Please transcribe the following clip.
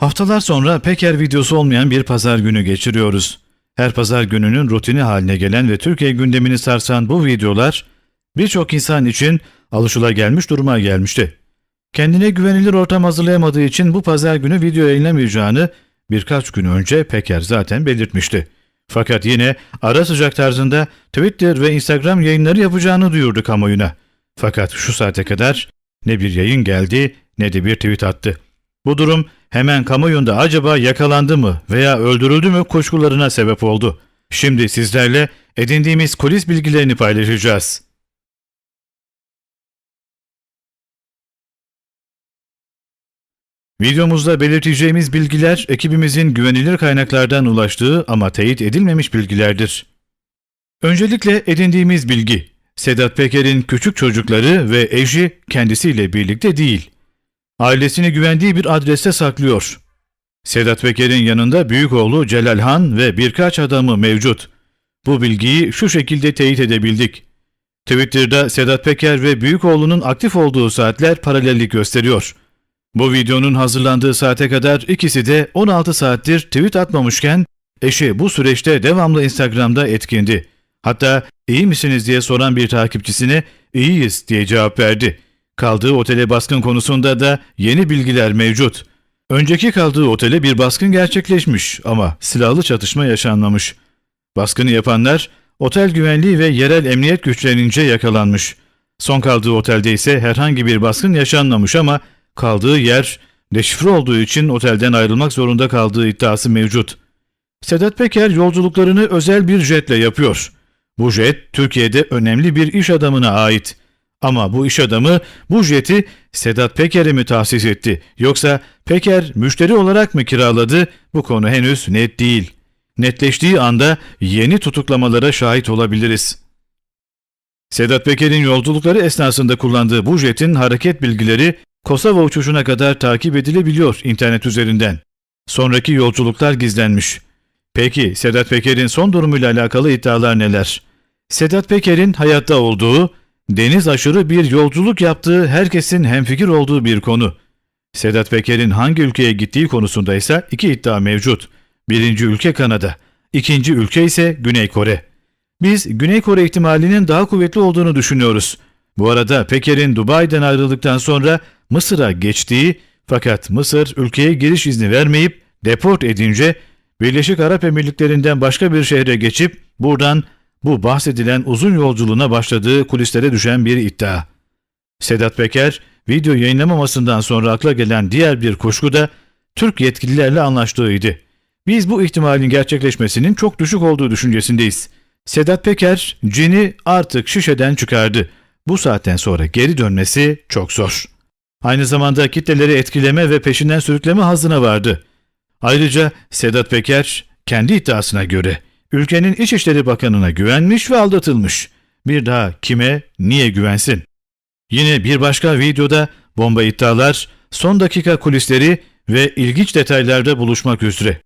Haftalar sonra Peker videosu olmayan bir pazar günü geçiriyoruz. Her pazar gününün rutini haline gelen ve Türkiye gündemini sarsan bu videolar birçok insan için alışılagelmiş duruma gelmişti. Kendine güvenilir ortam hazırlayamadığı için bu pazar günü video yayınlamayacağını birkaç gün önce Peker zaten belirtmişti. Fakat yine ara sıcak tarzında Twitter ve Instagram yayınları yapacağını duyurdu kamuoyuna. Fakat şu saate kadar ne bir yayın geldi ne de bir tweet attı. Bu durum hemen kamuoyunda acaba yakalandı mı veya öldürüldü mü kuşkularına sebep oldu. Şimdi sizlerle edindiğimiz kulis bilgilerini paylaşacağız. Videomuzda belirteceğimiz bilgiler ekibimizin güvenilir kaynaklardan ulaştığı ama teyit edilmemiş bilgilerdir. Öncelikle edindiğimiz bilgi, Sedat Peker'in küçük çocukları ve eşi kendisiyle birlikte değil. Ailesini güvendiği bir adreste saklıyor. Sedat Peker'in yanında büyük oğlu Celal Han ve birkaç adamı mevcut. Bu bilgiyi şu şekilde teyit edebildik. Twitter'da Sedat Peker ve büyük oğlunun aktif olduğu saatler paralellik gösteriyor. Bu videonun hazırlandığı saate kadar ikisi de 16 saattir tweet atmamışken eşi bu süreçte devamlı Instagram'da etkindi. Hatta iyi misiniz diye soran bir takipçisine iyiyiz diye cevap verdi. Kaldığı otele baskın konusunda da yeni bilgiler mevcut. Önceki kaldığı otele bir baskın gerçekleşmiş ama silahlı çatışma yaşanmamış. Baskını yapanlar otel güvenliği ve yerel emniyet güçlerince yakalanmış. Son kaldığı otelde ise herhangi bir baskın yaşanmamış ama kaldığı yer deşifre olduğu için otelden ayrılmak zorunda kaldığı iddiası mevcut. Sedat Peker yolculuklarını özel bir jetle yapıyor. Bu jet Türkiye'de önemli bir iş adamına ait. Ama bu iş adamı bu jeti Sedat Peker'e mi tahsis etti yoksa Peker müşteri olarak mı kiraladı bu konu henüz net değil. Netleştiği anda yeni tutuklamalara şahit olabiliriz. Sedat Peker'in yolculukları esnasında kullandığı bu jetin hareket bilgileri Kosova uçuşuna kadar takip edilebiliyor internet üzerinden. Sonraki yolculuklar gizlenmiş. Peki Sedat Peker'in son durumuyla alakalı iddialar neler? Sedat Peker'in hayatta olduğu, deniz aşırı bir yolculuk yaptığı herkesin hemfikir olduğu bir konu. Sedat Peker'in hangi ülkeye gittiği konusunda ise iki iddia mevcut. Birinci ülke Kanada, ikinci ülke ise Güney Kore. Biz Güney Kore ihtimalinin daha kuvvetli olduğunu düşünüyoruz. Bu arada Peker'in Dubai'den ayrıldıktan sonra Mısır'a geçtiği fakat Mısır ülkeye giriş izni vermeyip deport edince Birleşik Arap Emirlikleri'nden başka bir şehre geçip buradan bu bahsedilen uzun yolculuğuna başladığı kulislere düşen bir iddia. Sedat Peker, video yayınlamamasından sonra akla gelen diğer bir kuşku da Türk yetkililerle anlaştığıydı. Biz bu ihtimalin gerçekleşmesinin çok düşük olduğu düşüncesindeyiz. Sedat Peker, cini artık şişeden çıkardı. Bu saatten sonra geri dönmesi çok zor. Aynı zamanda kitleleri etkileme ve peşinden sürükleme hazına vardı. Ayrıca Sedat Peker kendi iddiasına göre ülkenin İçişleri Bakanı'na güvenmiş ve aldatılmış. Bir daha kime, niye güvensin? Yine bir başka videoda bomba iddialar, son dakika kulisleri ve ilginç detaylarda buluşmak üzere.